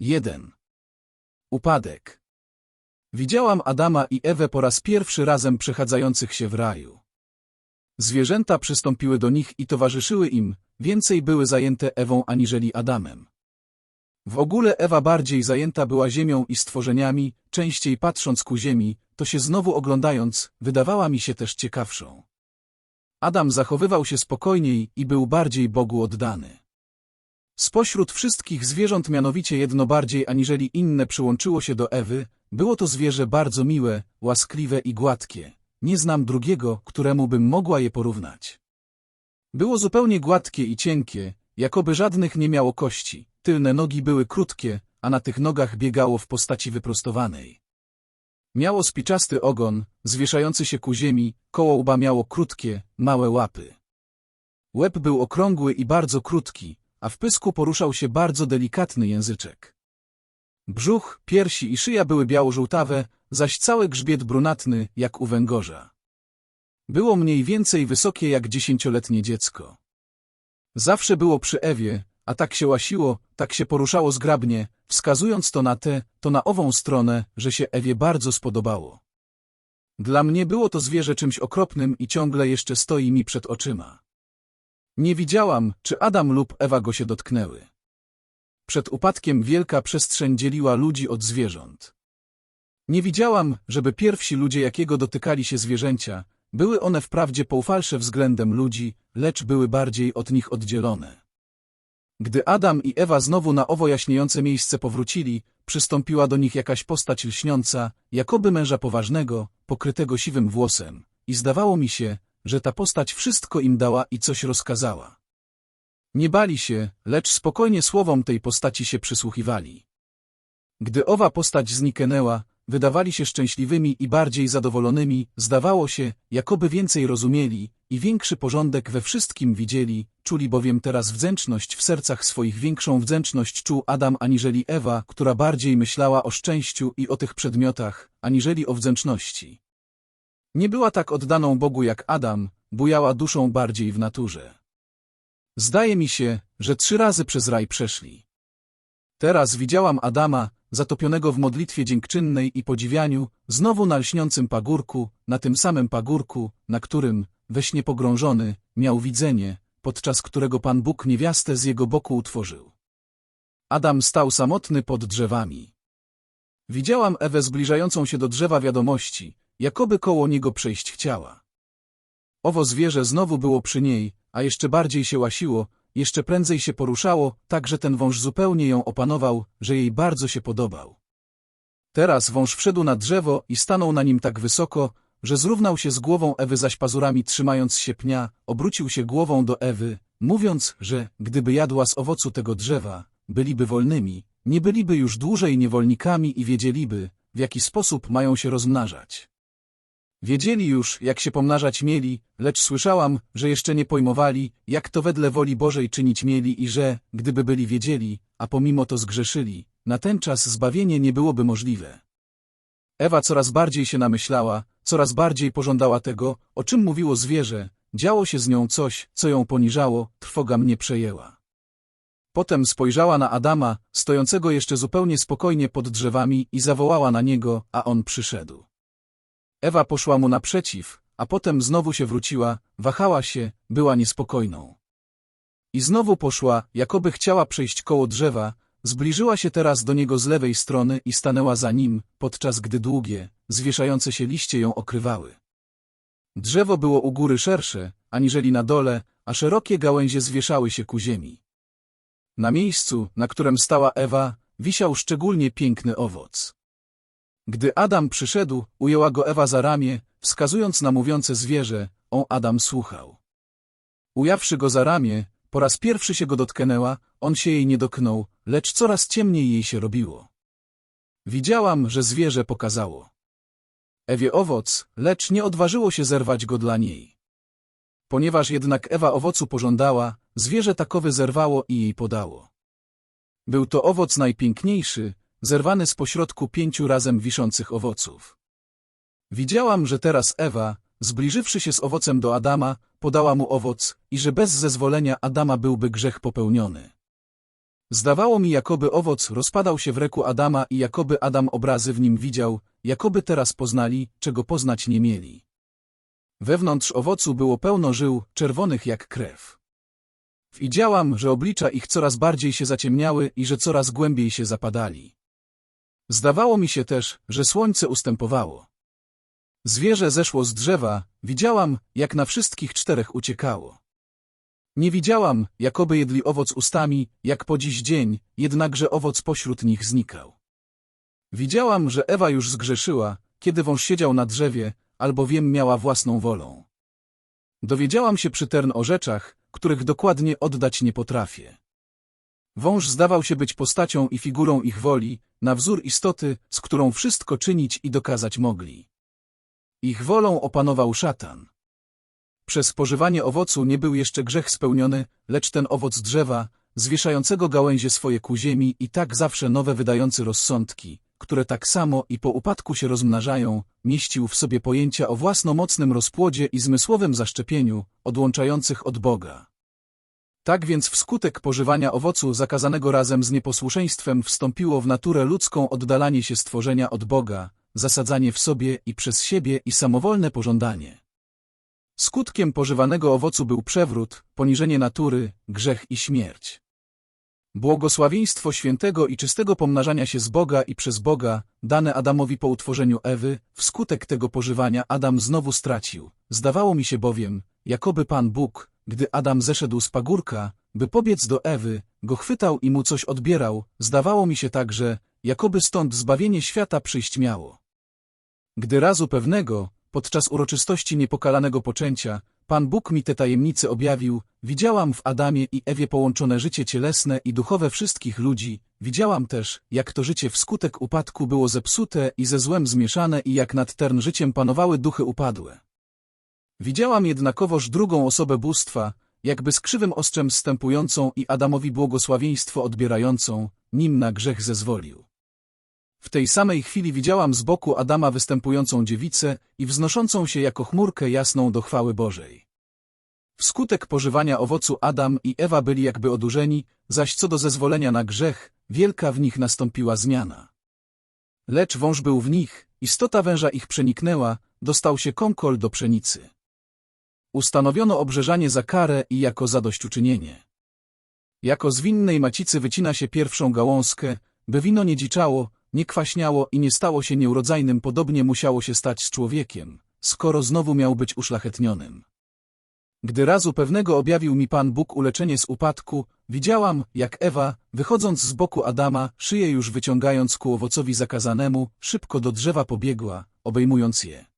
1. Upadek. Widziałam Adama i Ewę po raz pierwszy razem przechadzających się w raju. Zwierzęta przystąpiły do nich i towarzyszyły im, więcej były zajęte Ewą aniżeli Adamem. W ogóle Ewa bardziej zajęta była ziemią i stworzeniami, częściej patrząc ku ziemi, to się znowu oglądając, wydawała mi się też ciekawszą. Adam zachowywał się spokojniej i był bardziej Bogu oddany. Spośród wszystkich zwierząt mianowicie jedno bardziej aniżeli inne przyłączyło się do Ewy, było to zwierzę bardzo miłe, łaskliwe i gładkie. Nie znam drugiego, któremu bym mogła je porównać. Było zupełnie gładkie i cienkie, jakoby żadnych nie miało kości. Tylne nogi były krótkie, a na tych nogach biegało w postaci wyprostowanej. Miało spiczasty ogon, zwieszający się ku ziemi, koło łba miało krótkie, małe łapy. Łeb był okrągły i bardzo krótki, a w pysku poruszał się bardzo delikatny języczek. Brzuch, piersi i szyja były biało-żółtawe, zaś cały grzbiet brunatny, jak u węgorza. Było mniej więcej wysokie jak dziesięcioletnie dziecko. Zawsze było przy Ewie, a tak się łasiło, tak się poruszało zgrabnie, wskazując to na tę, to na ową stronę, że się Ewie bardzo spodobało. Dla mnie było to zwierzę czymś okropnym i ciągle jeszcze stoi mi przed oczyma. Nie widziałam, czy Adam lub Ewa go się dotknęły. Przed upadkiem wielka przestrzeń dzieliła ludzi od zwierząt. Nie widziałam, żeby pierwsi ludzie jakiego dotykali się zwierzęcia, były one wprawdzie poufalsze względem ludzi, lecz były bardziej od nich oddzielone. Gdy Adam i Ewa znowu na owo jaśniejące miejsce powrócili, przystąpiła do nich jakaś postać lśniąca, jakoby męża poważnego, pokrytego siwym włosem, i zdawało mi się, że ta postać wszystko im dała i coś rozkazała. Nie bali się, lecz spokojnie słowom tej postaci się przysłuchiwali. Gdy owa postać zniknęła, wydawali się szczęśliwymi i bardziej zadowolonymi, zdawało się, jakoby więcej rozumieli i większy porządek we wszystkim widzieli, czuli bowiem teraz wdzięczność w sercach swoich większą wdzięczność czuł Adam aniżeli Ewa, która bardziej myślała o szczęściu i o tych przedmiotach, aniżeli o wdzięczności. Nie była tak oddaną Bogu jak Adam, bujała duszą bardziej w naturze. Zdaje mi się, że trzy razy przez raj przeszli. Teraz widziałam Adama, zatopionego w modlitwie dziękczynnej i podziwianiu, znowu na lśniącym pagórku, na tym samym pagórku, na którym, we śnie pogrążony, miał widzenie, podczas którego Pan Bóg niewiastę z jego boku utworzył. Adam stał samotny pod drzewami. Widziałam Ewę zbliżającą się do drzewa wiadomości, jakoby koło niego przejść chciała. Owo zwierzę znowu było przy niej, a jeszcze bardziej się łasiło, jeszcze prędzej się poruszało, tak że ten wąż zupełnie ją opanował, że jej bardzo się podobał. Teraz wąż wszedł na drzewo i stanął na nim tak wysoko, że zrównał się z głową Ewy zaś pazurami trzymając się pnia, obrócił się głową do Ewy, mówiąc, że, gdyby jadła z owocu tego drzewa, byliby wolnymi, nie byliby już dłużej niewolnikami i wiedzieliby, w jaki sposób mają się rozmnażać. Wiedzieli już, jak się pomnażać mieli, lecz słyszałam, że jeszcze nie pojmowali, jak to wedle woli Bożej czynić mieli i że, gdyby byli wiedzieli, a pomimo to zgrzeszyli, na ten czas zbawienie nie byłoby możliwe. Ewa coraz bardziej się namyślała, coraz bardziej pożądała tego, o czym mówiło zwierzę, działo się z nią coś, co ją poniżało, trwoga mnie przejęła. Potem spojrzała na Adama, stojącego jeszcze zupełnie spokojnie pod drzewami i zawołała na niego, a on przyszedł. Ewa poszła mu naprzeciw, a potem znowu się wróciła, wahała się, była niespokojną. I znowu poszła, jakoby chciała przejść koło drzewa, zbliżyła się teraz do niego z lewej strony i stanęła za nim, podczas gdy długie, zwieszające się liście ją okrywały. Drzewo było u góry szersze, aniżeli na dole, a szerokie gałęzie zwieszały się ku ziemi. Na miejscu, na którym stała Ewa, wisiał szczególnie piękny owoc. Gdy Adam przyszedł, ujęła go Ewa za ramię, wskazując na mówiące zwierzę, on Adam słuchał. Ujawszy go za ramię, po raz pierwszy się go dotknęła, on się jej nie dotknął, lecz coraz ciemniej jej się robiło. Widziałam, że zwierzę pokazało. Ewie owoc, lecz nie odważyło się zerwać go dla niej. Ponieważ jednak Ewa owocu pożądała, zwierzę takowy zerwało i jej podało. Był to owoc najpiękniejszy, zerwany z pośrodku pięciu razem wiszących owoców. Widziałam, że teraz Ewa, zbliżywszy się z owocem do Adama, podała mu owoc i że bez zezwolenia Adama byłby grzech popełniony. Zdawało mi, jakoby owoc rozpadał się w reku Adama i jakoby Adam obrazy w nim widział, jakoby teraz poznali, czego poznać nie mieli. Wewnątrz owocu było pełno żył, czerwonych jak krew. Widziałam, że oblicza ich coraz bardziej się zaciemniały i że coraz głębiej się zapadali. Zdawało mi się też, że słońce ustępowało. Zwierzę zeszło z drzewa, widziałam, jak na wszystkich czterech uciekało. Nie widziałam, jakoby jedli owoc ustami, jak po dziś dzień, jednakże owoc pośród nich znikał. Widziałam, że Ewa już zgrzeszyła, kiedy wąż siedział na drzewie, albowiem miała własną wolą. Dowiedziałam się przy tern o rzeczach, których dokładnie oddać nie potrafię. Wąż zdawał się być postacią i figurą ich woli, na wzór istoty, z którą wszystko czynić i dokazać mogli. Ich wolą opanował szatan. Przez spożywanie owocu nie był jeszcze grzech spełniony, lecz ten owoc drzewa, zwieszającego gałęzie swoje ku ziemi i tak zawsze nowe wydający rozsądki, które tak samo i po upadku się rozmnażają, mieścił w sobie pojęcia o własnomocnym rozpłodzie i zmysłowym zaszczepieniu, odłączających od Boga. Tak więc wskutek pożywania owocu zakazanego razem z nieposłuszeństwem wstąpiło w naturę ludzką oddalanie się stworzenia od Boga, zasadzanie w sobie i przez siebie i samowolne pożądanie. Skutkiem pożywanego owocu był przewrót, poniżenie natury, grzech i śmierć. Błogosławieństwo świętego i czystego pomnażania się z Boga i przez Boga, dane Adamowi po utworzeniu Ewy, wskutek tego pożywania Adam znowu stracił. Zdawało mi się bowiem, jakoby Pan Bóg, gdy Adam zeszedł z pagórka, by pobiec do Ewy, go chwytał i mu coś odbierał, zdawało mi się także, jakoby stąd zbawienie świata przyjść miało. Gdy razu pewnego, podczas uroczystości niepokalanego poczęcia, Pan Bóg mi te tajemnice objawił, widziałam w Adamie i Ewie połączone życie cielesne i duchowe wszystkich ludzi, widziałam też, jak to życie wskutek upadku było zepsute i ze złem zmieszane i jak nad tern życiem panowały duchy upadłe. Widziałam jednakowoż drugą osobę bóstwa, jakby z krzywym ostrzem zstępującą i Adamowi błogosławieństwo odbierającą, nim na grzech zezwolił. W tej samej chwili widziałam z boku Adama występującą dziewicę i wznoszącą się jako chmurkę jasną do chwały Bożej. Wskutek pożywania owocu Adam i Ewa byli jakby odurzeni, zaś co do zezwolenia na grzech, wielka w nich nastąpiła zmiana. Lecz wąż był w nich, istota węża ich przeniknęła, dostał się konkol do pszenicy. Ustanowiono obrzeżanie za karę i jako zadośćuczynienie. Jako z winnej macicy wycina się pierwszą gałązkę, by wino nie dziczało, nie kwaśniało i nie stało się nieurodzajnym, podobnie musiało się stać z człowiekiem, skoro znowu miał być uszlachetnionym. Gdy razu pewnego objawił mi Pan Bóg uleczenie z upadku, widziałam, jak Ewa, wychodząc z boku Adama, szyję już wyciągając ku owocowi zakazanemu, szybko do drzewa pobiegła, obejmując je.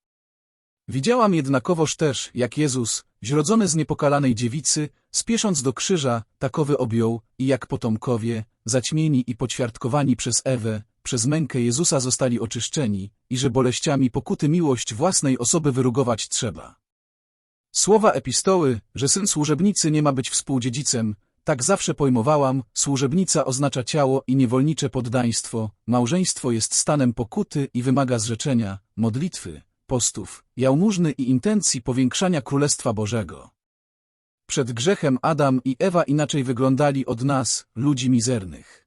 Widziałam jednakowoż też, jak Jezus, zrodzony z niepokalanej dziewicy, spiesząc do krzyża, takowy objął i jak potomkowie, zaćmieni i poćwiartkowani przez Ewę, przez mękę Jezusa zostali oczyszczeni i że boleściami pokuty miłość własnej osoby wyrugować trzeba. Słowa epistoły, że syn służebnicy nie ma być współdziedzicem, tak zawsze pojmowałam, służebnica oznacza ciało i niewolnicze poddaństwo, małżeństwo jest stanem pokuty i wymaga zrzeczenia, modlitwy, postów, jałmużny i intencji powiększania Królestwa Bożego. Przed grzechem Adam i Ewa inaczej wyglądali od nas, ludzi mizernych.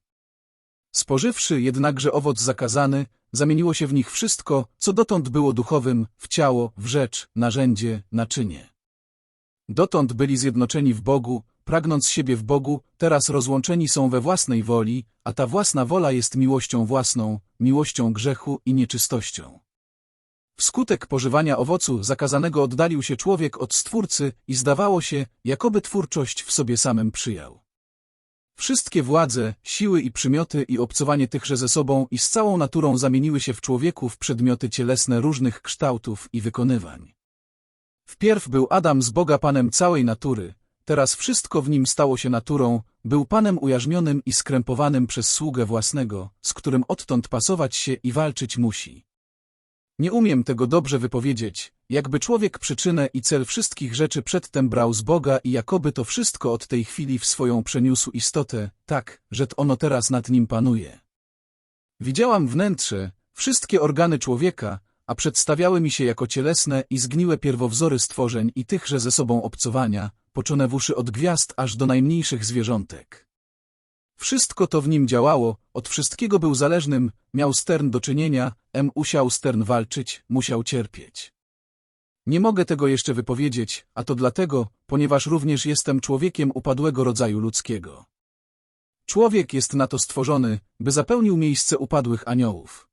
Spożywszy jednakże owoc zakazany, zamieniło się w nich wszystko, co dotąd było duchowym, w ciało, w rzecz, narzędzie, naczynie. Dotąd byli zjednoczeni w Bogu, pragnąc siebie w Bogu, teraz rozłączeni są we własnej woli, a ta własna wola jest miłością własną, miłością grzechu i nieczystością. Wskutek pożywania owocu zakazanego oddalił się człowiek od Stwórcy i zdawało się, jakoby twórczość w sobie samym przyjął. Wszystkie władze, siły i przymioty i obcowanie tychże ze sobą i z całą naturą zamieniły się w człowieku w przedmioty cielesne różnych kształtów i wykonywań. Wpierw był Adam z Boga Panem całej natury, teraz wszystko w nim stało się naturą, był Panem ujarzmionym i skrępowanym przez sługę własnego, z którym odtąd pasować się i walczyć musi. Nie umiem tego dobrze wypowiedzieć, jakby człowiek przyczynę i cel wszystkich rzeczy przedtem brał z Boga i jakoby to wszystko od tej chwili w swoją przeniósł istotę, tak, że ono teraz nad nim panuje. Widziałam wnętrze, wszystkie organy człowieka, a przedstawiały mi się jako cielesne i zgniłe pierwowzory stworzeń i tychże ze sobą obcowania, poczone w uszy od gwiazd aż do najmniejszych zwierzątek. Wszystko to w nim działało, od wszystkiego był zależnym, miał stern do czynienia, m musiał stern walczyć, musiał cierpieć. Nie mogę tego jeszcze wypowiedzieć, a to dlatego, ponieważ również jestem człowiekiem upadłego rodzaju ludzkiego. Człowiek jest na to stworzony, by zapełnił miejsce upadłych aniołów.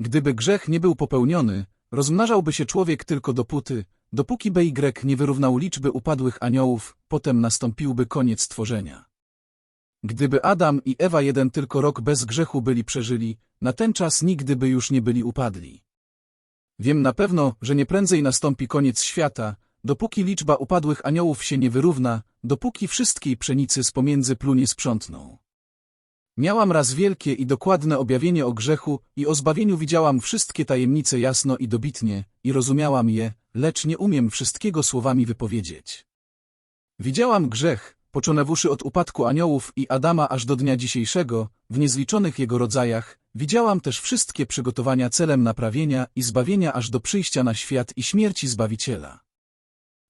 Gdyby grzech nie był popełniony, rozmnażałby się człowiek tylko dopóty, dopóki BY nie wyrównał liczby upadłych aniołów, potem nastąpiłby koniec stworzenia. Gdyby Adam i Ewa jeden tylko rok bez grzechu byli przeżyli, na ten czas nigdy by już nie byli upadli. Wiem na pewno, że nie prędzej nastąpi koniec świata, dopóki liczba upadłych aniołów się nie wyrówna, dopóki wszystkiej pszenicy z pomiędzy plunie sprzątną. Miałam raz wielkie i dokładne objawienie o grzechu i o zbawieniu widziałam wszystkie tajemnice jasno i dobitnie i rozumiałam je, lecz nie umiem wszystkiego słowami wypowiedzieć. Widziałam grzech, poczonewuszy od upadku aniołów i Adama aż do dnia dzisiejszego, w niezliczonych jego rodzajach, widziałam też wszystkie przygotowania celem naprawienia i zbawienia aż do przyjścia na świat i śmierci Zbawiciela.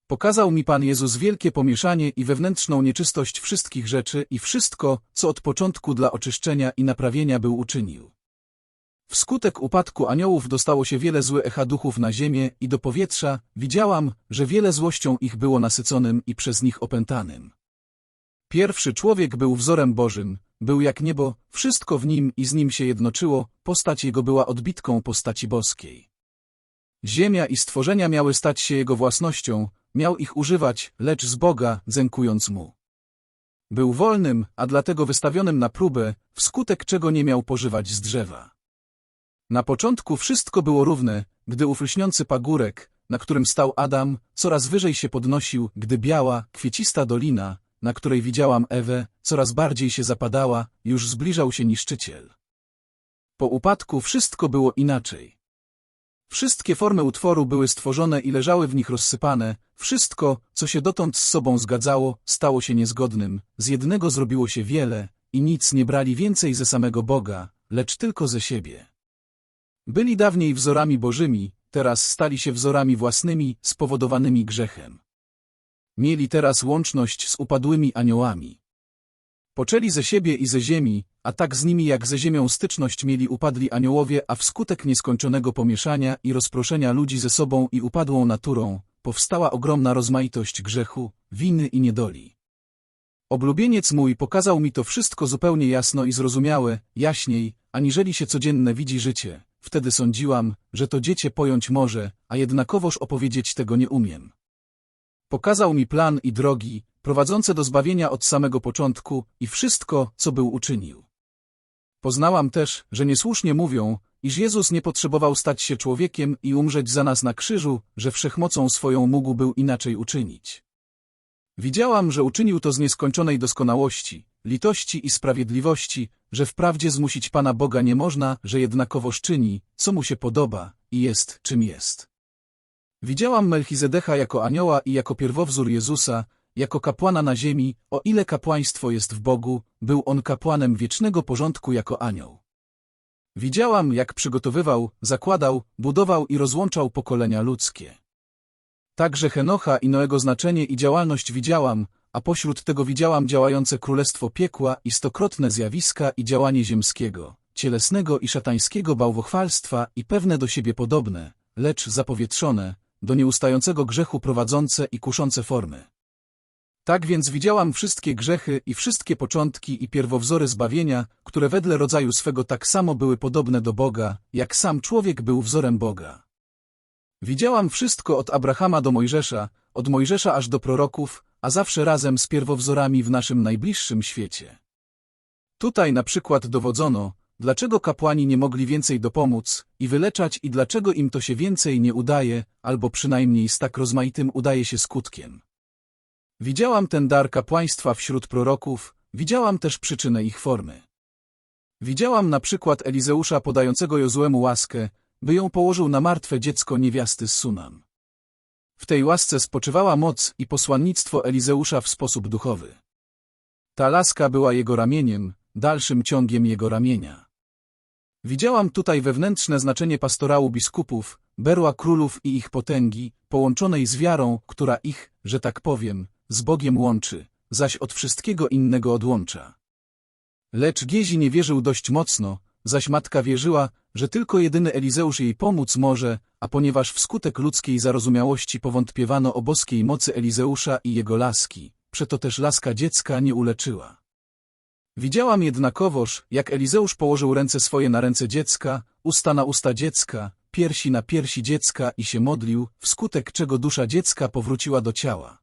Pokazał mi Pan Jezus wielkie pomieszanie i wewnętrzną nieczystość wszystkich rzeczy i wszystko, co od początku dla oczyszczenia i naprawienia był uczynił. Wskutek upadku aniołów dostało się wiele złych echa duchów na ziemię i do powietrza, widziałam, że wiele złością ich było nasyconym i przez nich opętanym. Pierwszy człowiek był wzorem Bożym, był jak niebo, wszystko w nim i z nim się jednoczyło, postać jego była odbitką postaci boskiej. Ziemia i stworzenia miały stać się jego własnością, miał ich używać, lecz z Boga, dzękując mu. Był wolnym, a dlatego wystawionym na próbę, wskutek czego nie miał pożywać z drzewa. Na początku wszystko było równe, gdy ów lśniący pagórek, na którym stał Adam, coraz wyżej się podnosił, gdy biała, kwiecista dolina, na której widziałam Ewę, coraz bardziej się zapadała, już zbliżał się niszczyciel. Po upadku wszystko było inaczej. Wszystkie formy utworu były stworzone i leżały w nich rozsypane, wszystko, co się dotąd z sobą zgadzało, stało się niezgodnym, z jednego zrobiło się wiele i nic nie brali więcej ze samego Boga, lecz tylko ze siebie. Byli dawniej wzorami bożymi, teraz stali się wzorami własnymi, spowodowanymi grzechem. Mieli teraz łączność z upadłymi aniołami. Poczęli ze siebie i ze ziemi, a tak z nimi jak ze ziemią styczność mieli upadli aniołowie, a wskutek nieskończonego pomieszania i rozproszenia ludzi ze sobą i upadłą naturą, powstała ogromna rozmaitość grzechu, winy i niedoli. Oblubieniec mój pokazał mi to wszystko zupełnie jasno i zrozumiałe, jaśniej, aniżeli się codzienne widzi życie. Wtedy sądziłam, że to dziecię pojąć może, a jednakowoż opowiedzieć tego nie umiem. Pokazał mi plan i drogi, prowadzące do zbawienia od samego początku i wszystko, co był uczynił. Poznałam też, że niesłusznie mówią, iż Jezus nie potrzebował stać się człowiekiem i umrzeć za nas na krzyżu, że wszechmocą swoją mógł był inaczej uczynić. Widziałam, że uczynił to z nieskończonej doskonałości, litości i sprawiedliwości, że wprawdzie zmusić Pana Boga nie można, że jednakowoż czyni, co mu się podoba i jest, czym jest. Widziałam Melchizedecha jako anioła i jako pierwowzór Jezusa, jako kapłana na ziemi, o ile kapłaństwo jest w Bogu, był on kapłanem wiecznego porządku jako anioł. Widziałam, jak przygotowywał, zakładał, budował i rozłączał pokolenia ludzkie. Także Henocha i Noego znaczenie i działalność widziałam, a pośród tego widziałam działające królestwo piekła i stokrotne zjawiska i działanie ziemskiego, cielesnego i szatańskiego bałwochwalstwa i pewne do siebie podobne, lecz zapowietrzone, do nieustającego grzechu prowadzące i kuszące formy. Tak więc widziałam wszystkie grzechy i wszystkie początki i pierwowzory zbawienia, które wedle rodzaju swego tak samo były podobne do Boga, jak sam człowiek był wzorem Boga. Widziałam wszystko od Abrahama do Mojżesza, od Mojżesza aż do proroków, a zawsze razem z pierwowzorami w naszym najbliższym świecie. Tutaj na przykład dowodzono, dlaczego kapłani nie mogli więcej dopomóc i wyleczać i dlaczego im to się więcej nie udaje, albo przynajmniej z tak rozmaitym udaje się skutkiem. Widziałam ten dar kapłaństwa wśród proroków, widziałam też przyczynę ich formy. Widziałam na przykład Elizeusza podającego Jozłemu łaskę, by ją położył na martwe dziecko niewiasty z Sunam. W tej łasce spoczywała moc i posłannictwo Elizeusza w sposób duchowy. Ta laska była jego ramieniem, dalszym ciągiem jego ramienia. Widziałam tutaj wewnętrzne znaczenie pastorału biskupów, berła królów i ich potęgi, połączonej z wiarą, która ich, że tak powiem, z Bogiem łączy, zaś od wszystkiego innego odłącza. Lecz Giezi nie wierzył dość mocno, zaś matka wierzyła, że tylko jedyny Elizeusz jej pomóc może, a ponieważ wskutek ludzkiej zarozumiałości powątpiewano o boskiej mocy Elizeusza i jego laski, przeto też laska dziecka nie uleczyła. Widziałam jednakowoż, jak Elizeusz położył ręce swoje na ręce dziecka, usta na usta dziecka, piersi na piersi dziecka i się modlił, wskutek czego dusza dziecka powróciła do ciała.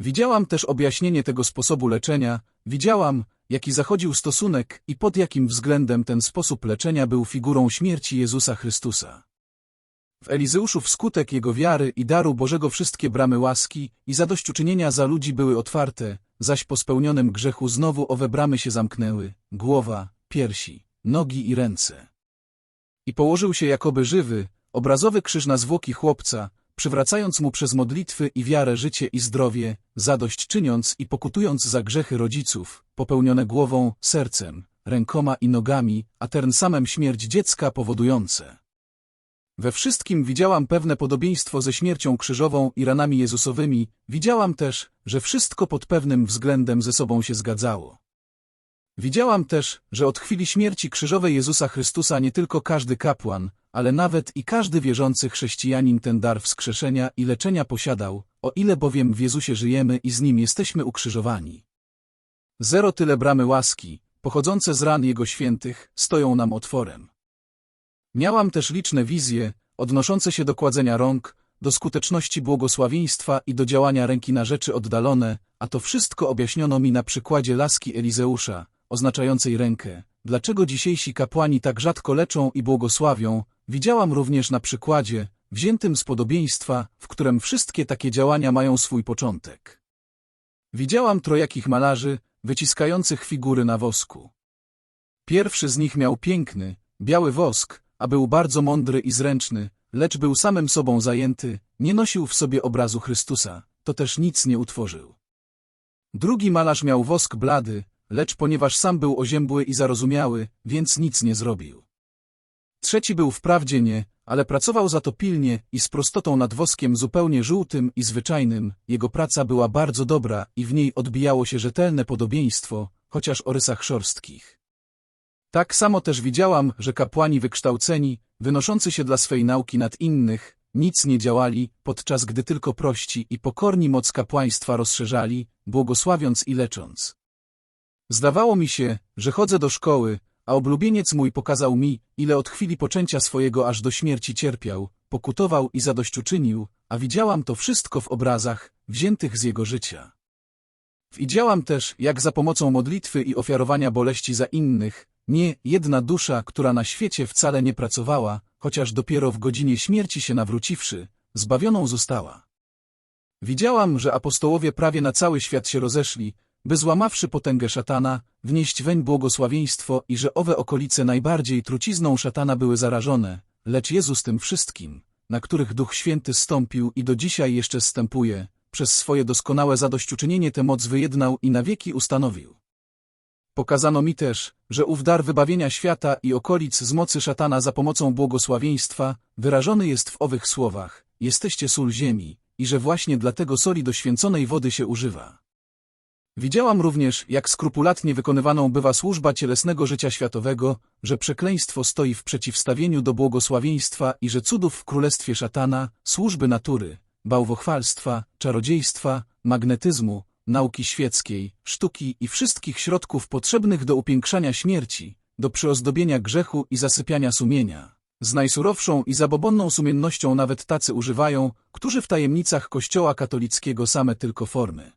Widziałam też objaśnienie tego sposobu leczenia, widziałam, jaki zachodził stosunek i pod jakim względem ten sposób leczenia był figurą śmierci Jezusa Chrystusa. W Elizeuszu wskutek jego wiary i daru Bożego wszystkie bramy łaski i zadośćuczynienia za ludzi były otwarte, zaś po spełnionym grzechu znowu owe bramy się zamknęły, głowa, piersi, nogi i ręce. I położył się jakoby żywy, obrazowy krzyż na zwłoki chłopca, przywracając mu przez modlitwy i wiarę życie i zdrowie, zadość czyniąc i pokutując za grzechy rodziców, popełnione głową, sercem, rękoma i nogami, a ten samem śmierć dziecka powodujące. We wszystkim widziałam pewne podobieństwo ze śmiercią krzyżową i ranami Jezusowymi, widziałam też, że wszystko pod pewnym względem ze sobą się zgadzało. Widziałam też, że od chwili śmierci krzyżowej Jezusa Chrystusa nie tylko każdy kapłan, ale nawet i każdy wierzący chrześcijanin ten dar wskrzeszenia i leczenia posiadał, o ile bowiem w Jezusie żyjemy i z Nim jesteśmy ukrzyżowani. Zero tyle bramy łaski, pochodzące z ran Jego świętych, stoją nam otworem. Miałam też liczne wizje, odnoszące się do kładzenia rąk, do skuteczności błogosławieństwa i do działania ręki na rzeczy oddalone, a to wszystko objaśniono mi na przykładzie laski Elizeusza, oznaczającej rękę. Dlaczego dzisiejsi kapłani tak rzadko leczą i błogosławią, widziałam również na przykładzie, wziętym z podobieństwa, w którym wszystkie takie działania mają swój początek. Widziałam trojakich malarzy, wyciskających figury na wosku. Pierwszy z nich miał piękny, biały wosk, a był bardzo mądry i zręczny, lecz był samym sobą zajęty, nie nosił w sobie obrazu Chrystusa, to też nic nie utworzył. Drugi malarz miał wosk blady, lecz ponieważ sam był oziębły i zarozumiały, więc nic nie zrobił. Trzeci był wprawdzie nie, ale pracował za to pilnie i z prostotą nad woskiem zupełnie żółtym i zwyczajnym, jego praca była bardzo dobra i w niej odbijało się rzetelne podobieństwo, chociaż o rysach szorstkich. Tak samo też widziałam, że kapłani wykształceni, wynoszący się dla swej nauki nad innych, nic nie działali, podczas gdy tylko prości i pokorni moc kapłaństwa rozszerzali, błogosławiąc i lecząc. Zdawało mi się, że chodzę do szkoły, a oblubieniec mój pokazał mi, ile od chwili poczęcia swojego aż do śmierci cierpiał, pokutował i zadośćuczynił, a widziałam to wszystko w obrazach, wziętych z jego życia. Widziałam też, jak za pomocą modlitwy i ofiarowania boleści za innych, nie jedna dusza, która na świecie wcale nie pracowała, chociaż dopiero w godzinie śmierci się nawróciwszy, zbawioną została. Widziałam, że apostołowie prawie na cały świat się rozeszli, by złamawszy potęgę szatana, wnieść weń błogosławieństwo i że owe okolice najbardziej trucizną szatana były zarażone, lecz Jezus tym wszystkim, na których Duch Święty stąpił i do dzisiaj jeszcze zstępuje, przez swoje doskonałe zadośćuczynienie tę moc wyjednał i na wieki ustanowił. Pokazano mi też, że ów dar wybawienia świata i okolic z mocy szatana za pomocą błogosławieństwa wyrażony jest w owych słowach, jesteście sól ziemi, i że właśnie dlatego soli do święconej wody się używa. Widziałam również, jak skrupulatnie wykonywaną bywa służba cielesnego życia światowego, że przekleństwo stoi w przeciwstawieniu do błogosławieństwa i że cudów w królestwie szatana, służby natury, bałwochwalstwa, czarodziejstwa, magnetyzmu, nauki świeckiej, sztuki i wszystkich środków potrzebnych do upiększania śmierci, do przyozdobienia grzechu i zasypiania sumienia. Z najsurowszą i zabobonną sumiennością nawet tacy używają, którzy w tajemnicach Kościoła katolickiego same tylko formy.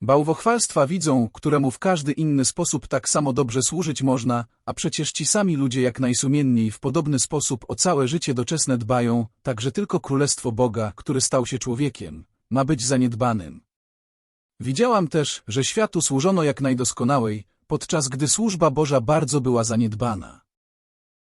Bałwochwalstwa widzą, któremu w każdy inny sposób tak samo dobrze służyć można, a przecież ci sami ludzie jak najsumienniej w podobny sposób o całe życie doczesne dbają, tak że tylko Królestwo Boga, który stał się człowiekiem, ma być zaniedbanym. Widziałam też, że światu służono jak najdoskonałej, podczas gdy służba Boża bardzo była zaniedbana.